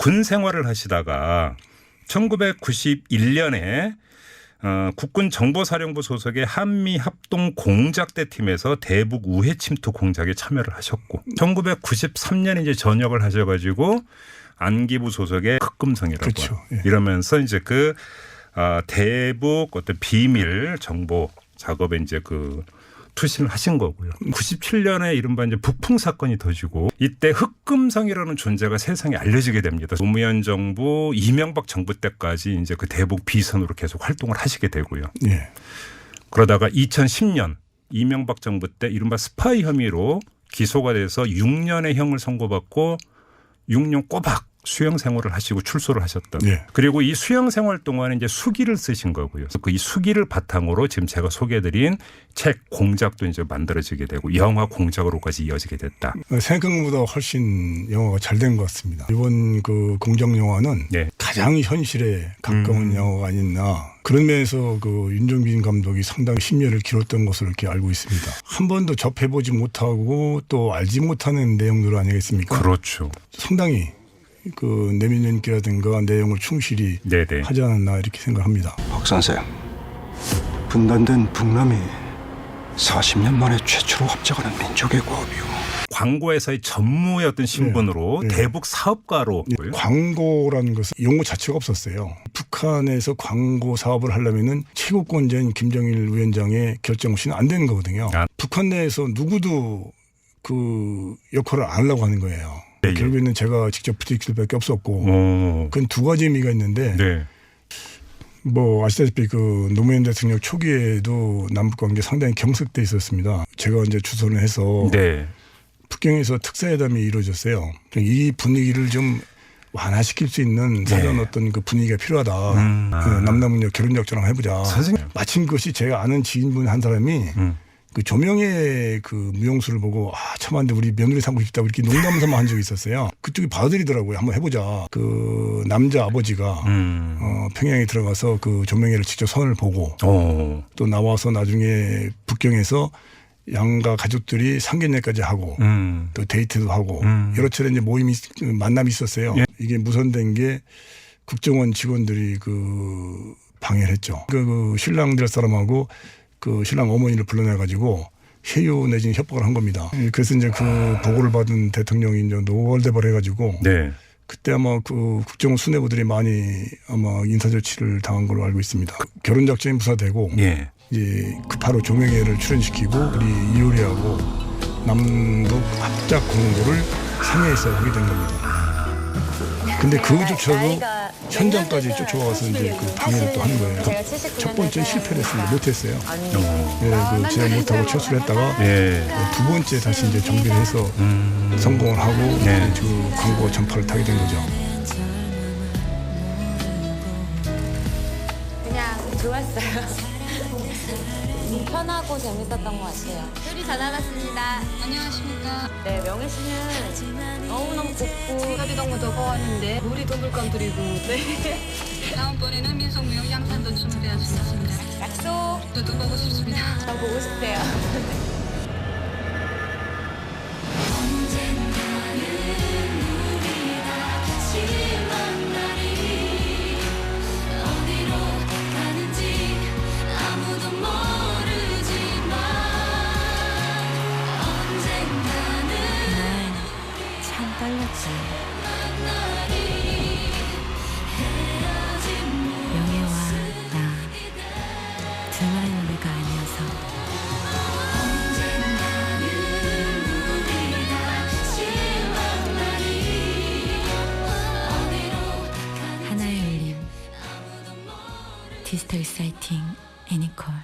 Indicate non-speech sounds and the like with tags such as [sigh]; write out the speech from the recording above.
군 생활을 하시다가 1991년에 어, 국군 정보사령부 소속의 한미 합동 공작대 팀에서 대북 우회 침투 공작에 참여를 하셨고 1993년 이제 전역을 하셔가지고 안기부 소속의 흑금성이라고 그렇죠. 예. 이러면서 이제 그 아, 대북 어떤 비밀 정보 작업에 이제 그 투신을 하신 거고요. 97년에 이른바 이제 북풍 사건이 터지고 이때 흑금성이라는 존재가 세상에 알려지게 됩니다. 노무현 정부 이명박 정부 때까지 이제 그 대북 비선으로 계속 활동을 하시게 되고요. 예. 그러다가 2010년 이명박 정부 때 이른바 스파이 혐의로 기소가 돼서 6년의 형을 선고받고 6년 꼬박 수영 생활을 하시고 출소를 하셨던. 예. 그리고 이 수영 생활 동안에 이제 수기를 쓰신 거고요. 그 이 수기를 바탕으로 지금 제가 소개해드린 책 공작도 이제 만들어지게 되고 영화 공작으로까지 이어지게 됐다. 어, 생각보다 훨씬 영화가 잘 된 것 같습니다. 이번 그 공정 영화는 네. 가장 현실에 가까운 음. 영화가 아니나 그런 면에서 그 윤종빈 감독이 상당히 심려를 기울였던 것으로 이렇게 알고 있습니다. 한 번도 접해보지 못하고 또 알지 못하는 내용들 아니겠습니까? 그렇죠. 상당히 그 내면 연기라든가 내용을 충실히 네네. 하지 않았나 이렇게 생각합니다. 박 선생, 분단된 북남이 40년 만에 최초로 합작하는 민족의 고업이요. 광고에서의 전무의 어떤 신분으로 네. 네. 대북 사업가로 예, 광고라는 것은 용어 자체가 없었어요. 북한에서 광고 사업을 하려면은 최고권자인 김정일 위원장의 결정 없이는 안 되는 거거든요. 아. 북한 내에서 누구도 그 역할을 안 하려고 하는 거예요. 네, 예. 결국에는 제가 직접 부딪힐 수밖에 없었고 오. 그건 두 가지 의미가 있는데 네. 뭐 아시다시피 그 노무현 대통령 초기에도 남북 관계 상당히 경색돼 있었습니다. 제가 이제 주선을 해서 네. 북경에서 특사회담이 이루어졌어요. 이 분위기를 좀 완화시킬 수 있는 사전 네. 어떤 그 분위기가 필요하다. 음, 아. 그 남남은요 결혼 작전을 해보자. 선생님. 마침 그것이 제가 아는 지인분 한 사람이 음. 그 조명의 그 무용수를 보고 아 참한데 우리 며느리 삼고 싶다고 이렇게 농담 삼아 한 적이 있었어요. 그쪽이 받아들이더라고요. 한번 해보자. 그 남자 아버지가 음. 어, 평양에 들어가서 그 조명회를 직접 선을 보고 오. 또 나와서 나중에 북경에서 양가 가족들이 상견례까지 하고 음. 또 데이트도 하고 음. 여러 차례 이제 모임이 그 만남이 있었어요. 예. 이게 무선된 게 국정원 직원들이 그 방해를 했죠. 그, 그 신랑 될 사람하고 그 신랑 어머니를 불러내 가지고 회유 내지는 협박을 한 겁니다. 예, 그래서 이제 그 보고를 받은 대통령이 이제 노월대벌 해가지고 네. 그때 아마 그 국정원 수뇌부들이 많이 아마 인사 조치를 당한 걸로 알고 있습니다. 그 결혼 작전이 무사되고 예. 이제 급하로 조명회를 출연시키고 우리 이효리하고 남북 합작 공고를 상해에서 하게 된 겁니다. 근데 그조차도 현장까지 쫓아와서 이제 그 방해를 또한 거예요. 첫 번째 실패를 했습니다. 못했어요. 어. 예, 그 진행 못하고 철수를 했다가 예. 두 번째 다시 이제 정비를 해서 음. 성공을 하고 네. 그 광고 전파를 타게 된 거죠. 그냥 좋았어요. [laughs] 편하고 재밌었던 것 같아요. 요리 잘 나갔습니다. 안녕하십니까. 네, 명희 씨는 너무너무 곱고 밥이 너무 더워왔는데 물이 동글감들이고. 네. [laughs] 다음번에는 민속무용 양산도 준비하겠습니다. 약속 저도 보고 싶습니다. 저 보고 싶대요. [laughs] 디지털 사이팅 애니콜